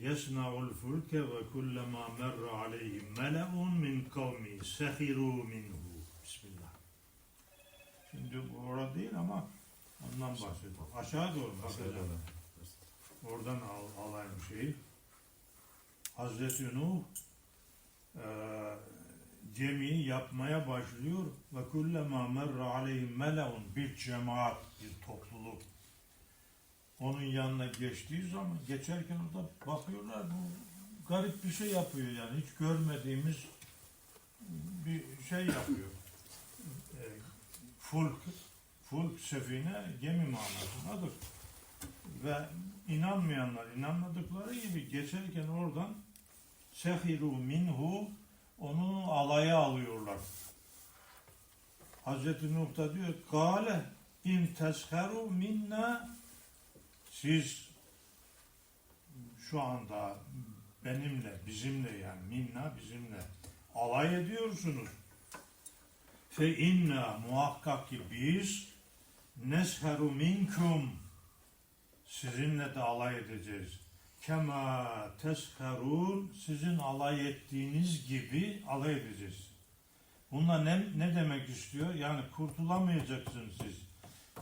yesna'ul fulke ve kullama merra aleyhim mele'un min kavmi sehiru minhu. Bismillah. Şimdi bu orada değil ama ondan bahsediyor. Aşağı doğru bakacağım. Oradan al, alayım şeyi. Hazreti Nuh e, gemiyi yapmaya başlıyor ve kullema merra aleyhim mele'un bir cemaat, bir topluluk onun yanına geçtiği zaman geçerken orada bakıyorlar bu garip bir şey yapıyor yani hiç görmediğimiz bir şey yapıyor. E, fulk, fulk sefine gemi manasındadır. Ve inanmayanlar inanmadıkları gibi geçerken oradan sehiru minhu onu alaya alıyorlar. Hazreti Nuh da diyor Kale in tesheru minna siz şu anda benimle, bizimle yani minna bizimle alay ediyorsunuz. Fe inna muhakkak ki biz nesheru minkum sizinle de alay edeceğiz. Kema tesherun sizin alay ettiğiniz gibi alay edeceğiz. Bunlar ne, ne demek istiyor? Yani kurtulamayacaksınız siz.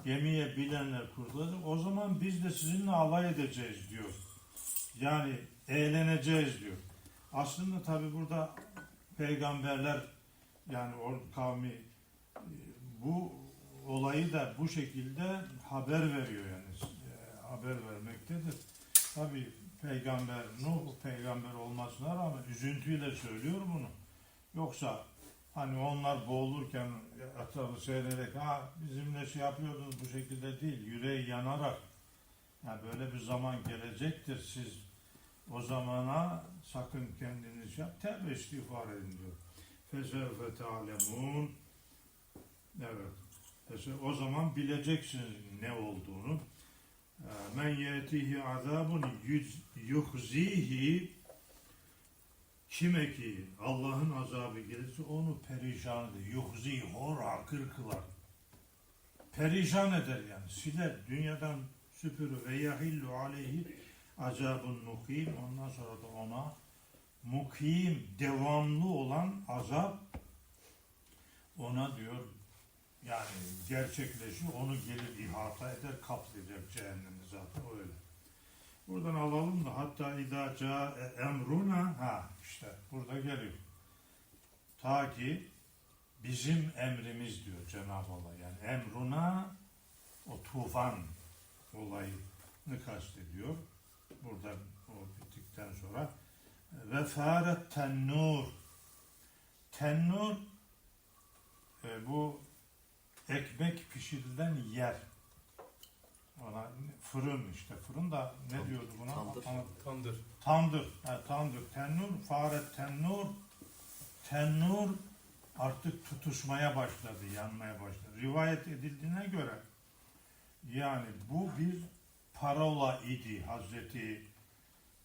Gemiye bilenler kurtulacak. O zaman biz de sizinle alay edeceğiz diyor. Yani eğleneceğiz diyor. Aslında tabi burada peygamberler yani o kavmi e, bu olayı da bu şekilde haber veriyor yani e, haber vermektedir. Tabi peygamber Nuh peygamber olmasına rağmen üzüntüyle söylüyor bunu. Yoksa hani onlar boğulurken etrafı seyrederek ha bizimle şey yapıyordunuz bu şekilde değil yüreği yanarak yani böyle bir zaman gelecektir siz o zamana sakın kendiniz yap tevbe istiğfar edin diyor. Fesevfe ta'lemun Evet. O zaman bileceksiniz ne olduğunu. Ee, Men yetihi azabun yuhzihi kime ki Allah'ın azabı gelirse onu perişan eder. Yuhzi hor hakır kılar. Perişan eder yani. Siler. Dünyadan süpürür. Ve yahillu aleyhi azabun mukim. Ondan sonra da ona mukim, devamlı olan azap ona diyor yani gerçekleşir, onu gelir ihata eder, kaplayacak cehennemi zaten öyle. Buradan alalım da hatta idâ ca emruna ha işte burada geliyor. Ta ki bizim emrimiz diyor Cenab-ı Allah. Yani emruna o tufan olayını kastediyor. Burada o bittikten sonra ve fâret tennur tennur e, bu ekmek pişirilen yer. Ona fırın işte. Fırın da ne diyordu buna? tandır. Ama- Tandır. Tandır. Ha, tandır. Tennur, fare tennur. Tennur artık tutuşmaya başladı, yanmaya başladı. Rivayet edildiğine göre yani bu bir parola idi Hazreti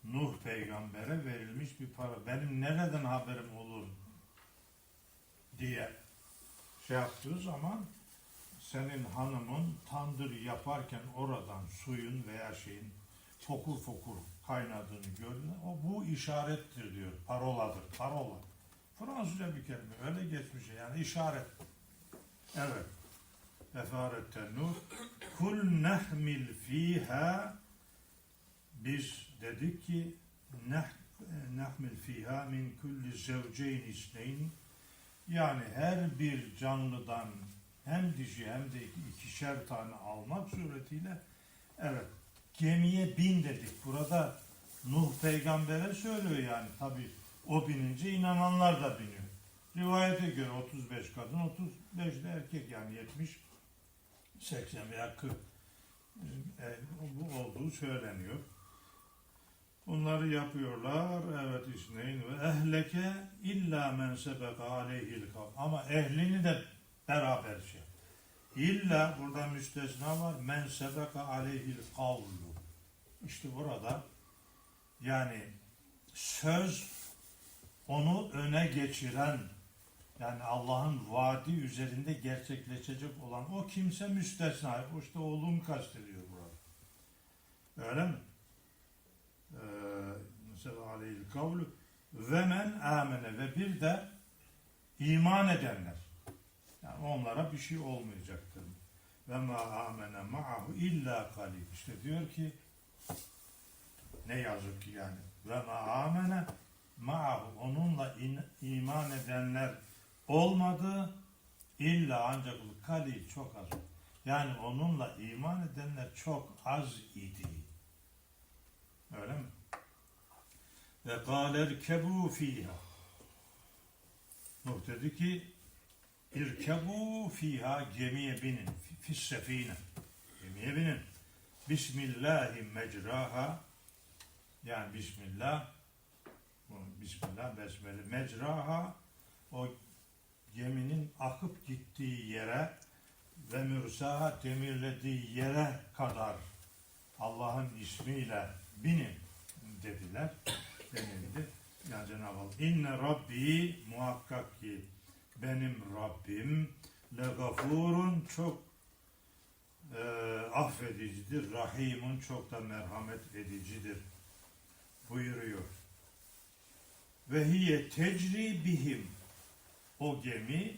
Nuh peygambere verilmiş bir para. Benim nereden haberim olur diye şey yaptığı zaman senin hanımın tandır yaparken oradan suyun veya şeyin fokur fokur kaynadığını gördüğünde o bu işarettir diyor. Paroladır. Parola. Fransızca bir kelime. Öyle geçmiş yani işaret. Evet. Efaretten nur. Kul nehmil fiha biz dedik ki neh, nehmil fiha min kulli zevceyn isneyn yani her bir canlıdan hem dişi hem de ikişer tane almak suretiyle evet gemiye bin dedik. Burada Nuh peygambere söylüyor yani tabi o binince inananlar da biniyor. Rivayete göre 35 kadın 35 de erkek yani 70 80 veya 40 e, bu olduğu söyleniyor. Bunları yapıyorlar. Evet isneyn ve ehleke illa men sebeka aleyhil kavm. Ama ehlini de beraber şey. İlla burada müstesna var. Men sebeka aleyhil kavlu. İşte burada yani söz onu öne geçiren yani Allah'ın vaadi üzerinde gerçekleşecek olan o kimse müstesna. İşte oğlum kastediyor burada. Öyle mi? Ee, kavlu ve men amene ve bir de iman edenler. Onlara bir şey olmayacaktır. Ve ma amene ma'ahu illa kalil. İşte diyor ki ne yazık ki yani. Ve ma amene ma'ahu onunla in- iman edenler olmadı. İlla ancak kalil çok az. Yani onunla iman edenler çok az idi. Öyle mi? Ve kâler kebu fiha. Nuh dedi ki İrkebu fiha gemiye binin. Fis sefine. Gemiye binin. Bismillahi mecraha yani Bismillah bu Bismillah besmele mecraha o geminin akıp gittiği yere ve mürsaha demirlediği yere kadar Allah'ın ismiyle binin dediler. Denildi. Yani Cenab-ı Allah inne Rabbi muhakkak ki benim Rabbim le gafurun çok e, affedicidir. Rahimun çok da merhamet edicidir. Buyuruyor. Ve hiye tecri o gemi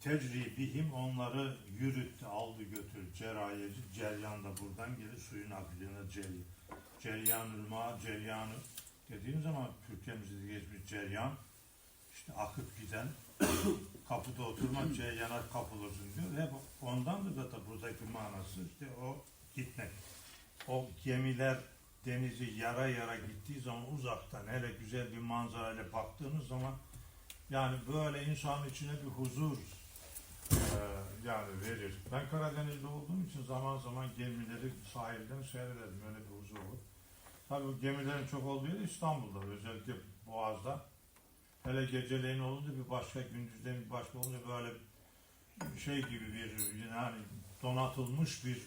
tecri bihim onları yürüttü, aldı götür. Cerayeci, ceryan da buradan gelir. Suyun akıdığına ceryan. Ceryanül ma, ceryanı dediğim zaman Türkçemizde de geçmiş ceryan işte akıp giden kapıda oturmak ceryana kapılırsın diyor. Hep ondandır zaten buradaki manası işte o gitmek. O gemiler denizi yara yara gittiği zaman uzaktan hele güzel bir manzarayla baktığınız zaman yani böyle insanın içine bir huzur eee, yani verir. Ben Karadeniz'de olduğum için zaman zaman gemileri sahilden seyrederim. Öyle bir huzur olur. Tabii bu gemilerin çok olduğu yer İstanbul'da. Özellikle Boğaz'da. Hele geceleyin olunca bir başka, gündüzden bir başka olunca böyle şey gibi bir yani donatılmış bir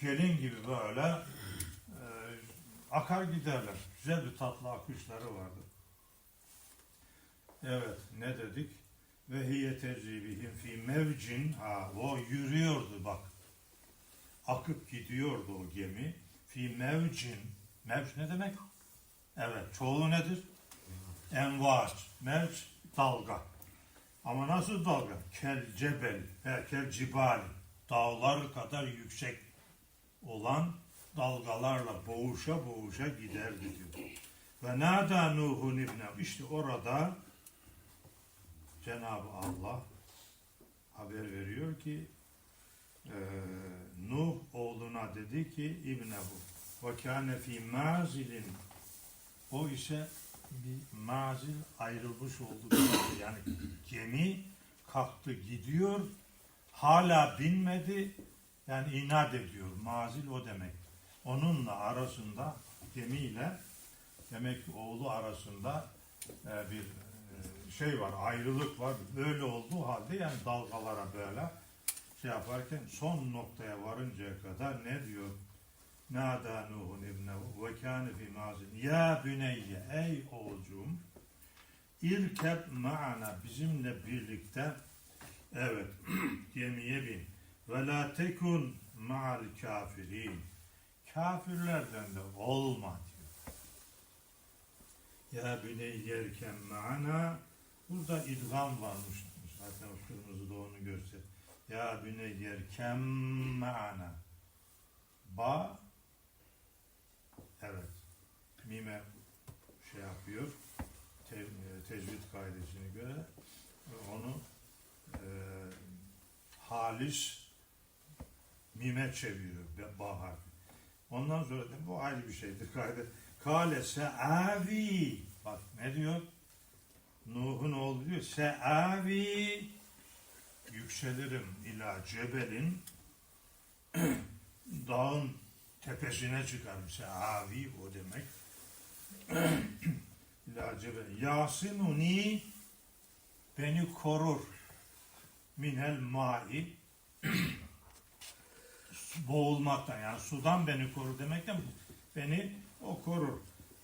gelin gibi böyle e, akar giderler. Güzel bir tatlı akışları vardı. Evet ne dedik? Ve hiye tecribihim fi mevcin ha o yürüyordu bak. Akıp gidiyordu o gemi. Fi mevcin mevc ne demek? Evet çoğulu nedir? Envaç. Mevc dalga. Ama nasıl dalga? Kel cebel, kel cibal. Dağlar kadar yüksek olan dalgalarla boğuşa boğuşa giderdi diyor. Ve nada Nuhun ibne. İşte orada Cenab-ı Allah haber veriyor ki eee, Nuh oğluna dedi ki İbne bu. Ve kâne fî mazilin o ise bir mazil ayrılmış oldu. Yani gemi kalktı gidiyor hala binmedi yani inat ediyor. Mazil o demek. Onunla arasında gemiyle demek oğlu arasında e, bir e, şey var, ayrılık var. Böyle olduğu halde yani dalgalara böyle şey yaparken son noktaya varıncaya kadar ne diyor? Nada Nuhun ibnehu ve kâne fî mazin. Ya büneyye ey oğulcuğum irkeb ma'ana bizimle birlikte evet gemiye bin ve la tekun ma'al kafirin kafirlerden de olma diyor. Ya büneyye erken ma'ana burada idgam varmış. Zaten o kırmızı da onu göster. Ya büneyye erken ma'ana ba Evet. Mime şey yapıyor. Te, e, tecvid kaidesine göre onu e, halis mime çeviriyor. Ba harfi. Ondan sonra da bu ayrı bir şeydir. Kaide. Kale se'avi bak ne diyor? Nuh'un oğlu diyor. Se'avi yükselirim ila cebelin dağın tepesine çıkarmış. Avi o demek. İlâ cebel. Yasimuni beni korur. Minel mai boğulmaktan yani sudan beni korur demekten beni o korur.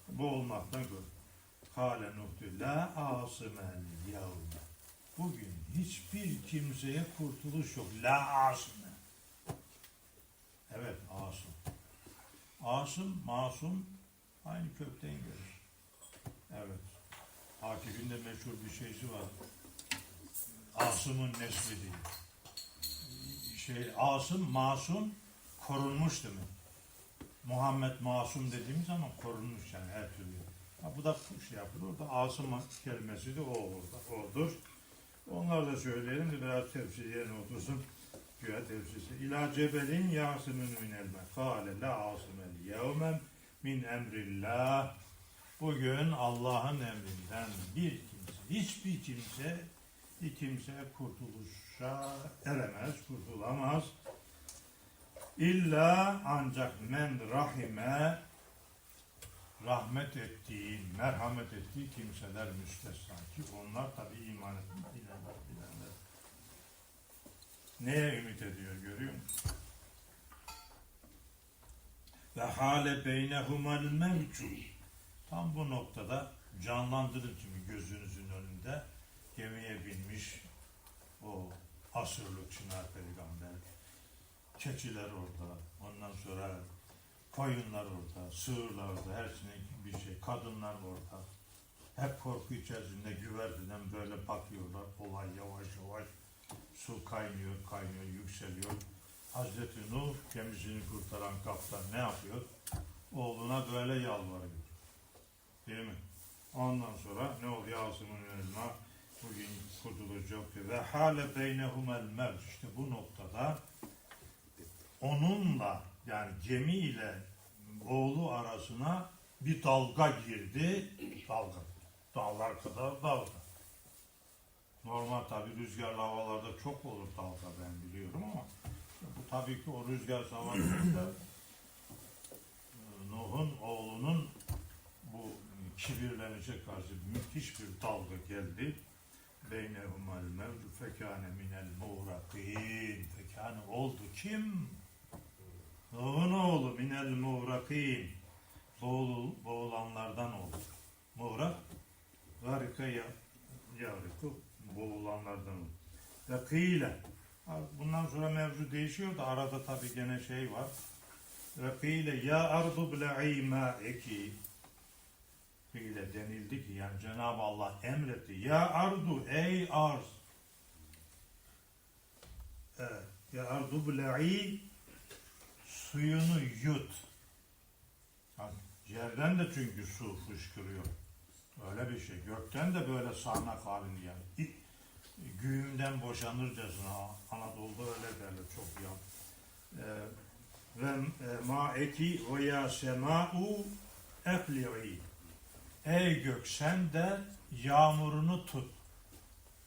Boğulmaktan korur. Kale Nuh la asimel yevme. Bugün hiçbir kimseye kurtuluş yok. La asime. Evet asım. Asım, masum aynı kökten gelir. Evet. Akif'in de meşhur bir şeysi var. Asım'ın nesli diye. Şey, Asım, masum, korunmuş demek. Muhammed masum dediğimiz zaman korunmuş yani her türlü. Ha, bu da şey yapılır. Orada Asım kelimesi de o orada. Odur. Onlar da söyleyelim de biraz tefsir yerine otursun. Güya tefsirse. İlâ cebelin yâsımın minel mekâle la asımel yevmen min emrillah. Bugün Allah'ın emrinden bir kimse, hiçbir kimse, bir kimse kurtuluşa eremez, kurtulamaz. İlla ancak men rahime rahmet ettiği, merhamet ettiği kimseler müstesna ki onlar tabi iman etmiş bilenler, bilenler. Neye ümit ediyor görüyor musun? Ve hale beynehumal mevcu. Tam bu noktada canlandırın şimdi gözünüzün önünde gemiye binmiş o asırlık Çınar Peygamber. Keçiler orada, ondan sonra koyunlar orada, sığırlar orada, her şey bir şey, kadınlar orada. Hep korku içerisinde güverteden böyle bakıyorlar. Olay yavaş yavaş su kaynıyor, kaynıyor, yükseliyor. Hazreti Nuh gemisini kurtaran kaptan ne yapıyor? Oğluna böyle yalvarıyor. Değil mi? Ondan sonra ne oluyor? Asım'ın önüne bugün kurtuluş yok. Ve hale beynehumel mevc. İşte bu noktada onunla yani gemi ile oğlu arasına bir dalga girdi. Dalga. Dağlar kadar dalga. Normal tabi rüzgarlı havalarda çok olur dalga ben biliyorum ama tabii ki o rüzgar savaşında Nuh'un oğlunun bu kibirlenişe karşı müthiş bir dalga geldi. Beynehumal mevzu fekâne minel muğrakîn. Fekâne oldu kim? Nuh'un oğlu minel muğrakîn. Boğul, boğulanlardan oldu. Muğrak, garika ya, yavriku, boğulanlardan oldu. Ve kıyle. Bundan sonra mevzu değişiyor da arada tabi gene şey var. Ve ya ardu ble'i ma'eki. Kıyle denildi ki yani Cenab-ı Allah emretti. Ya ardu ey arz. Ya ardu ble'i suyunu yut. Yani yerden de çünkü su fışkırıyor. Öyle bir şey. Gökten de böyle sağanak halini yani. Güğümden boşanırcasına Anadolu'da öyle derler çok ya. Ee, ve e, ma eki ve ya sema'u ekli'i. Ey gök sen de yağmurunu tut.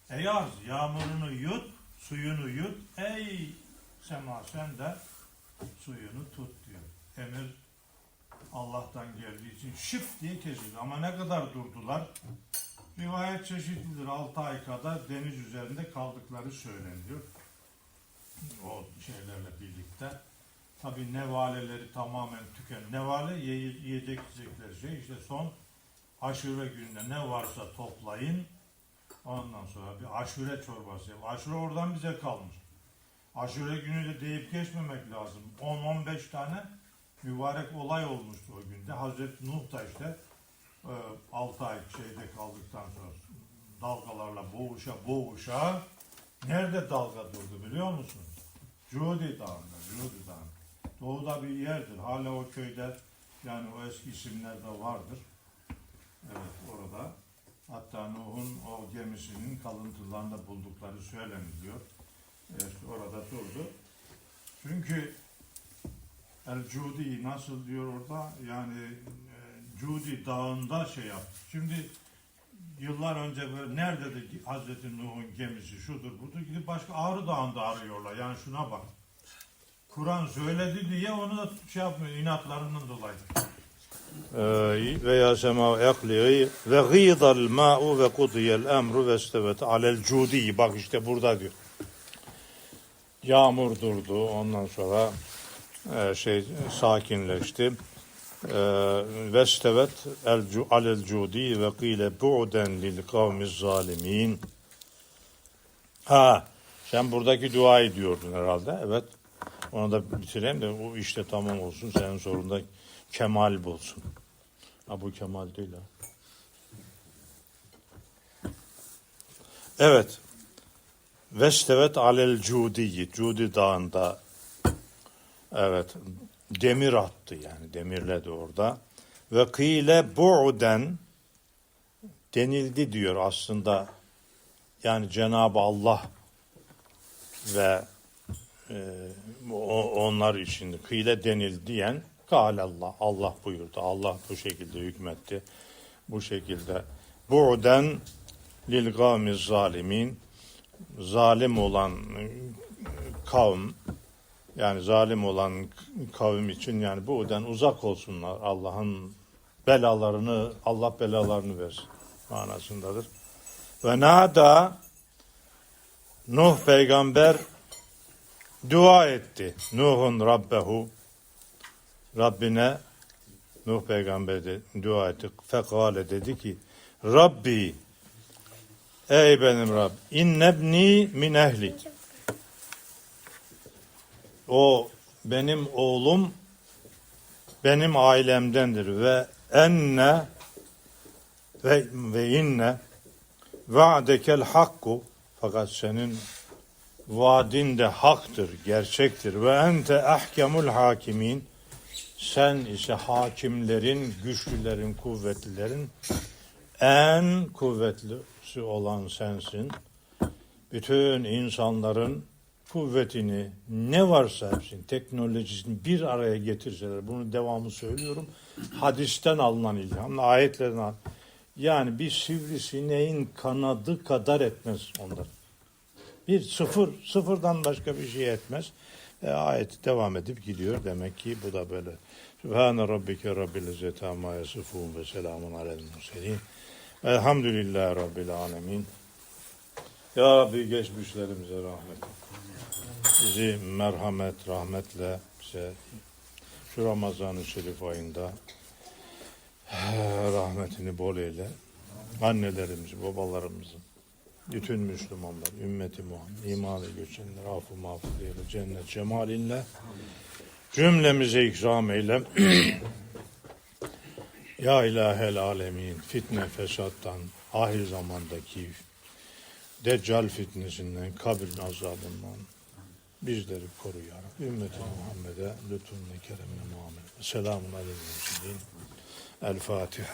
Ey arz yağmurunu yut, suyunu yut. Ey sema sen de suyunu tut diyor. Emir Allah'tan geldiği için şıp diye kesildi. Ama ne kadar durdular? Rivayet çeşitlidir. 6 ay kadar deniz üzerinde kaldıkları söyleniyor. O şeylerle birlikte. Tabi nevaleleri tamamen tüken. Nevale ye- yiyecek içecekleri şey işte son aşure gününde ne varsa toplayın. Ondan sonra bir aşure çorbası yap. Aşure oradan bize kalmış. Aşure günü de deyip geçmemek lazım. 10-15 tane mübarek olay olmuştu o günde. Hazreti Nuh da işte 6 ay şeyde kaldıktan sonra dalgalarla boğuşa boğuşa nerede dalga durdu biliyor musunuz? Cudi Dağı'nda, Cudi Dağı'nda. Doğuda bir yerdir. Hala o köyde yani o eski isimler de vardır. Evet orada. Hatta Nuh'un o gemisinin kalıntılarında buldukları söyleniliyor. Evet, orada durdu. Çünkü El Cudi nasıl diyor orada? Yani Cudi dağında şey yaptı. Şimdi yıllar önce böyle nerededir ki Hazreti Nuh'un gemisi şudur budur gidip başka Ağrı Dağı'nda arıyorlar. Yani şuna bak. Kur'an söyledi diye onu da şey yapmıyor inatlarından dolayı. veya sema ekliği ve gıydal ma'u ve kudiyel emru ve estevet alel cudi. Bak işte burada diyor. Yağmur durdu. Ondan sonra e, şey sakinleşti. Ee, ve stevet alel cudi ve kile bu'den lil kavmiz zalimin. Ha, sen buradaki duayı diyordun herhalde. Evet. Onu da bitireyim de o işte tamam olsun. Senin sorunda kemal bulsun. Ha bu kemal değil ha. Evet. Vestevet alel cudi. Cudi dağında. Evet demir attı yani demirledi orada. Ve kıyle bu'den denildi diyor aslında. Yani Cenab-ı Allah ve e, onlar için kıyle denildi diyen Allah Allah buyurdu. Allah bu şekilde hükmetti. Bu şekilde bu'den lil gavmiz zalimin zalim olan kavm yani zalim olan kavim için yani bu'den uzak olsunlar. Allah'ın belalarını Allah belalarını versin manasındadır. Ve nada Nuh peygamber dua etti. Nuhun Rabbehu Rabbine Nuh peygamber de dua etti. Fekale dedi ki Rabbi ey benim Rab innebni min ehli o benim oğlum benim ailemdendir ve enne ve, ve inne va'dekel hakku fakat senin vaadin de haktır, gerçektir. Ve ente ahkemul hakimin sen ise hakimlerin, güçlülerin, kuvvetlilerin en kuvvetlisi olan sensin. Bütün insanların kuvvetini ne varsa hepsini, teknolojisini bir araya getirseler, bunu devamlı söylüyorum. Hadisten alınan ilhamla, ayetlerden al- Yani bir sivrisineğin kanadı kadar etmez onlar. Bir sıfır, sıfırdan başka bir şey etmez. E, ayet devam edip gidiyor. Demek ki bu da böyle. Sübhane Rabbike Rabbil İzzeti Amma Yasifun ve Selamun Alel Murselin. Elhamdülillahi Rabbil Alemin. Ya Rabbi geçmişlerimize rahmet. Bizi merhamet, rahmetle bize şu Ramazan-ı Şerif ayında eh, rahmetini bol eyle. Annelerimizi, babalarımızı, bütün Müslümanlar, ümmeti Muhammed, imanı göçenler, affı mağfur eyle, cennet cemalinle cümlemize ikram eyle. ya ilahel alemin, fitne fesattan, ahir zamandaki deccal fitnesinden, kabir azabından bizleri koru ya Rabbi. Ümmeti Muhammed'e lütfunle, keremle muamele. Selamun sellem. El Fatiha.